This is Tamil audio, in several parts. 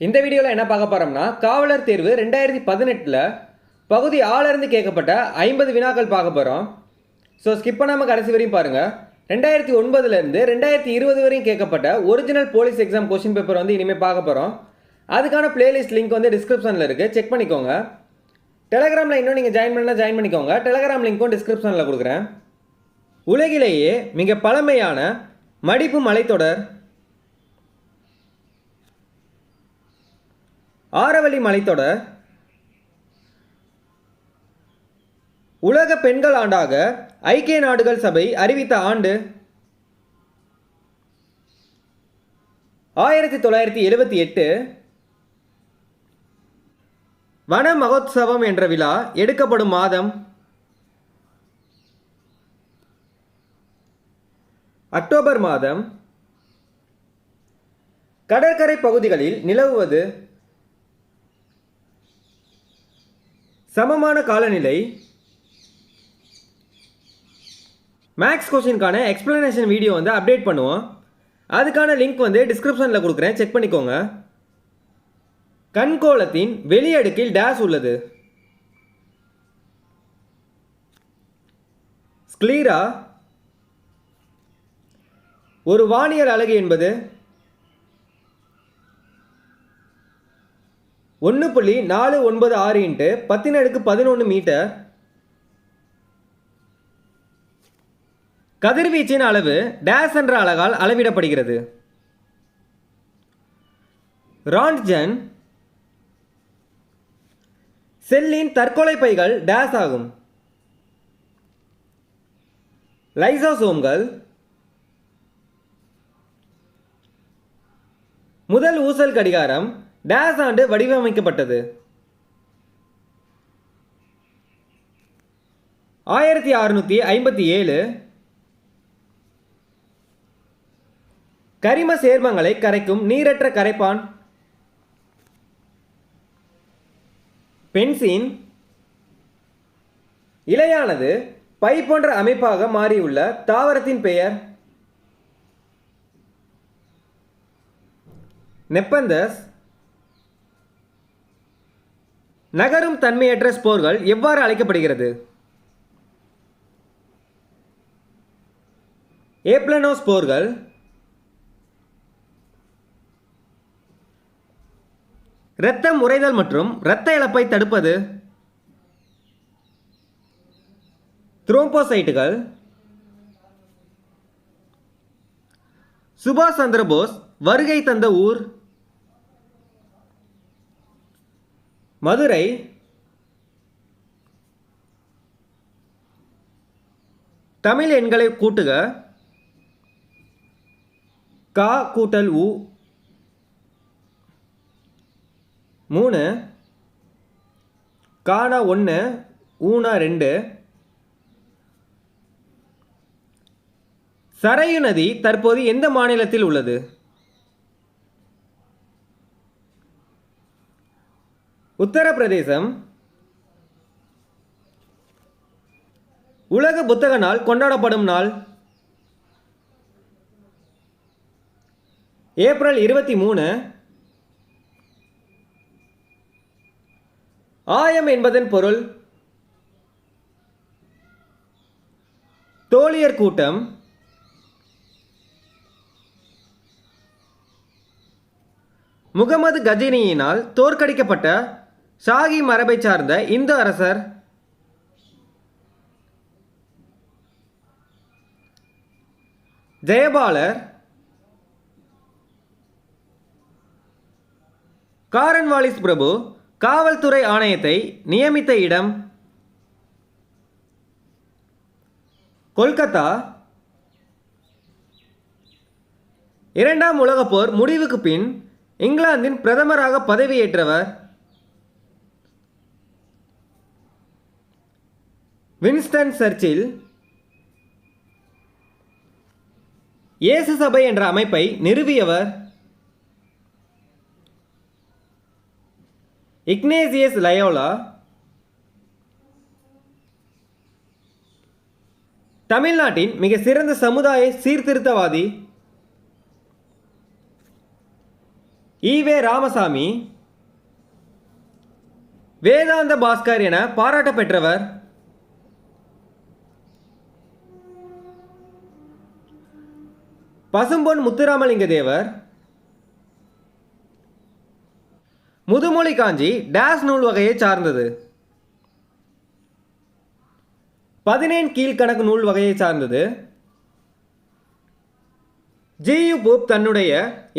இந்த வீடியோவில் என்ன பார்க்க போகிறோம்னா காவலர் தேர்வு ரெண்டாயிரத்தி பதினெட்டில் பகுதி ஆளிருந்து கேட்கப்பட்ட ஐம்பது வினாக்கள் பார்க்க போகிறோம் ஸோ ஸ்கிப் பண்ணாமல் கடைசி வரையும் பாருங்கள் ரெண்டாயிரத்தி ஒன்பதுலேருந்து ரெண்டாயிரத்தி இருபது வரையும் கேட்கப்பட்ட original police exam question paper வந்து இனிமேல் பார்க்க போகிறோம் அதுக்கான பிளேலிஸ்ட் லிங்க் வந்து டிஸ்கிரிப்ஷனில் இருக்குது செக் பண்ணிக்கோங்க. டெலகிராமில் இன்னும் நீங்கள் ஜாயின் பண்ணால் ஜாயின் பண்ணிக்கோங்க. டெலகிராம் லிங்க்கும் டிஸ்கிரிப்ஷனில் கொடுக்குறேன். உலகிலேயே மிக பழமையான மடிப்பு மலைத்தொடர் ஆரவழி மலைத்தொடர் உலக பெண்கள் ஆண்டாக ஐக்கிய நாடுகள் சபை அறிவித்த ஆண்டு ஆயிரத்தி தொள்ளாயிரத்தி எழுபத்தி எட்டு வன மகோத்சவம் என்ற விழா எடுக்கப்படும் மாதம் அக்டோபர் மாதம் கடற்கரை பகுதிகளில் நிலவுவது சமமான காலநிலை. மேக்ஸ் கொஷினுக்கான எக்ஸ்ப்ளனேஷன் வீடியோ வந்து அப்டேட் பண்ணுவோம். அதுக்கான லிங்க் வந்து டிஸ்கிரிப்ஷனில் கொடுக்குறேன். செக் பண்ணிக்கோங்க. கண்கோளத்தின் வெளியடுக்கில் டேஸ் உள்ளது. ஸ்க்ளீரா ஒரு வானியல் அழகு என்பது ஒன்று புள்ளி நாலு ஒன்பது ஆறு இன்ட்டு பத்தின் அடுக்கு பதினொன்று மீட்டர் கதிர்வீச்சின் அளவு டேஸ் என்ற அழகால் அளவிடப்படுகிறது. ரான்ட்ஜன் செல்லின் தற்கொலை பைகள் டேஸ் ஆகும். லைசோசோம்கள் முதல் ஊசல் கடிகாரம் டேஸ் ஆண்டு வடிவமைக்கப்பட்டது. ஆயிரத்தி அறுநூற்றி ஐம்பத்தி ஏழு கரிம சேர்மங்களை கரைக்கும் நீரற்ற கரைப்பான். பென்சின் இலையானது பை போன்ற அமைப்பாக மாறியுள்ள தாவரத்தின் பெயர். நெப்பந்தஸ். நகரும் தன்மையற்ற ஸ்போர்கள் எவ்வாறு அழைக்கப்படுகிறது? ஏப்ளனோஸ்போர்கள் இரத்தம் உறைதல் மற்றும் இரத்த இழப்பை தடுப்பது. த்ரோம்போசைட்டுகள். சுபாஷ் சந்திரபோஸ் வருகை தந்த ஊர். மதுரை தமிழ் எண்களை கூட்டுக. கா கூட்டல் உ. மூணு. காணா ஒன்று ஊனா ரெண்டு. சரையு நதி தற்போது எந்த மாநிலத்தில் உள்ளது? உத்தரப்பிரதேசம். உலக புத்தக நாள் கொண்டாடப்படும் நாள். ஏப்ரல் இருபத்தி மூணு. ஆயம் என்பதன் பொருள். தோழியர் கூட்டம். முகமது கஜினியினால் தோற்கடிக்கப்பட்ட ஷாகி மரபை சார்ந்த இந்து அரசர் ஜெயபாலர் காரன்வாலிஸ் பிரபு காவல்துறை ஆணையத்தை நியமித்த இடம் கொல்கத்தா. இரண்டாம் உலகப் போர் முடிவுக்கு பின் இங்கிலாந்தின் பிரதமராக பதவியேற்றவர் வின்ஸ்டன் சர்ச்சில் இயேசு சபை என்ற அமைப்பை நிறுவியவர் இக்னேசியஸ் லயோலா தமிழ்நாட்டின் மிக சிறந்த சமுதாய சீர்திருத்தவாதி ஈவே ராமசாமி வேதாந்த பாஸ்கர் என பாராட்ட பெற்றவர் பசும்பொன் முத்துராமலிங்க தேவர் முதுமொழி காஞ்சி டேஸ் நூல் வகையை சார்ந்தது. பதினேன் கீழ்கணக்கு நூல் வகையை சார்ந்தது. ஜியு போப் தன்னுடைய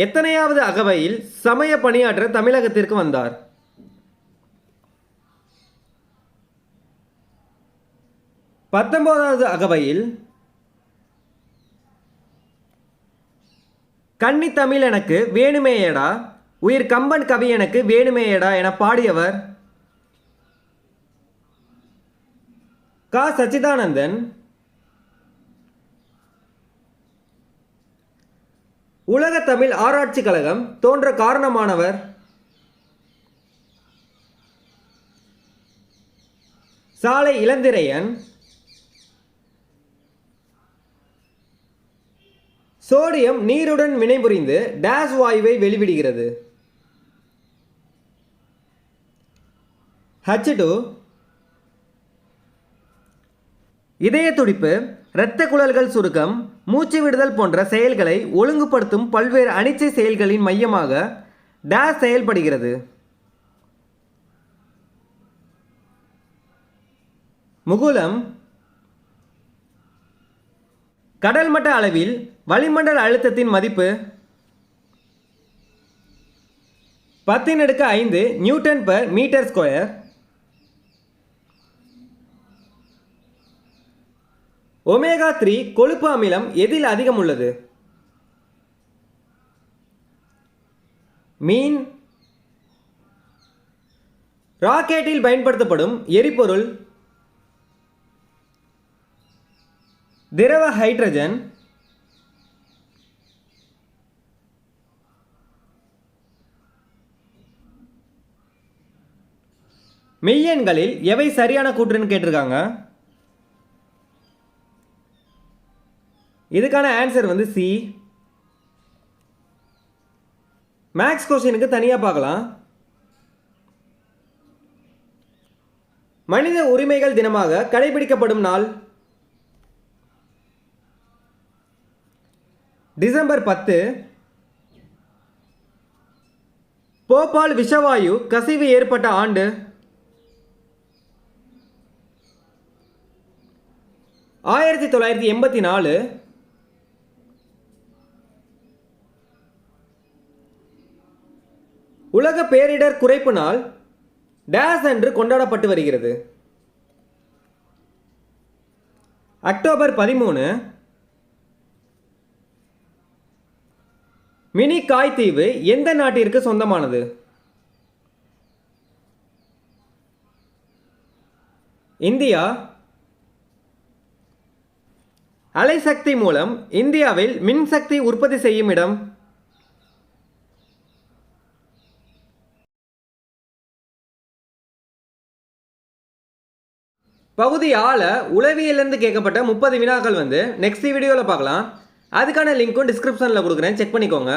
எத்தனையாவது அகவையில் சமய பணியாற்ற தமிழகத்திற்கு வந்தார். பத்தொன்பதாவது அகவையில் கன்னி தமிழ் எனக்கு வேணுமேயடா. உயிர் கம்பன் கவி எனக்கு வேணுமேயடா என பாடியவர் கா. சச்சிதானந்தன். உலக தமிழ் ஆராய்ச்சி கழகம் தோன்ற காரணமானவர். சாலை இளந்திரையன். சோடியம் நீருடன் வினைபுரிந்து டேஸ் வாயுவை வெளிவிடுகிறது. ஹச் டூ இதய துடிப்பு இரத்த குழல்கள் சுருக்கம் மூச்சு விடுதல் போன்ற செயல்களை ஒழுங்குபடுத்தும் பல்வேறு அனிச்சை செயல்களின் மையமாக டேஸ் செயல்படுகிறது. முகுலம். கடல் மட்ட அளவில் வளிமண்டல அழுத்தத்தின் மதிப்பு பத்தின் அடுக்கு ஐந்து newton per metre square omega three கொழுப்பு அமிலம் எதில் அதிகம் உள்ளது? மீன். ராக்கெட்டில் பயன்படுத்தப்படும் எரிபொருள். திரவ ஹைட்ரஜன். மெய்யெண்களில் எவை சரியான கூற்றுன்னு கேட்டிருக்காங்க? இதுக்கான ஆன்சர் வந்து சி மேக்ஸ் கொஸ்டினுக்கு தனியாக பார்க்கலாம். மனித உரிமைகள் தினமாக கடைபிடிக்கப்படும் நாள் டிசம்பர் பத்து. போபால் விஷவாயு கசிவு ஏற்பட்ட ஆண்டு ஆயிரத்தி தொள்ளாயிரத்தி எண்பத்தி நாலு உலக பேரிடர் குறைப்பு நாள் டேஸ் அன்று கொண்டாடப்பட்டு வருகிறது. அக்டோபர் பதிமூணு மினி காய் தீவு எந்த நாட்டிற்கு சொந்தமானது? இந்தியா அலைசக்தி மூலம் இந்தியாவில் மின்சக்தி உற்பத்தி செய்யும் இடம். பகுதி ஆள உளவியலேருந்து கேட்கப்பட்ட முப்பது வினாக்கள் வந்து நெக்ஸ்ட் வீடியோவில் பார்க்கலாம். அதுக்கான லிங்க்கும் டிஸ்கிரிப்ஷனில் கொடுக்குறேன். செக் பண்ணிக்கோங்க.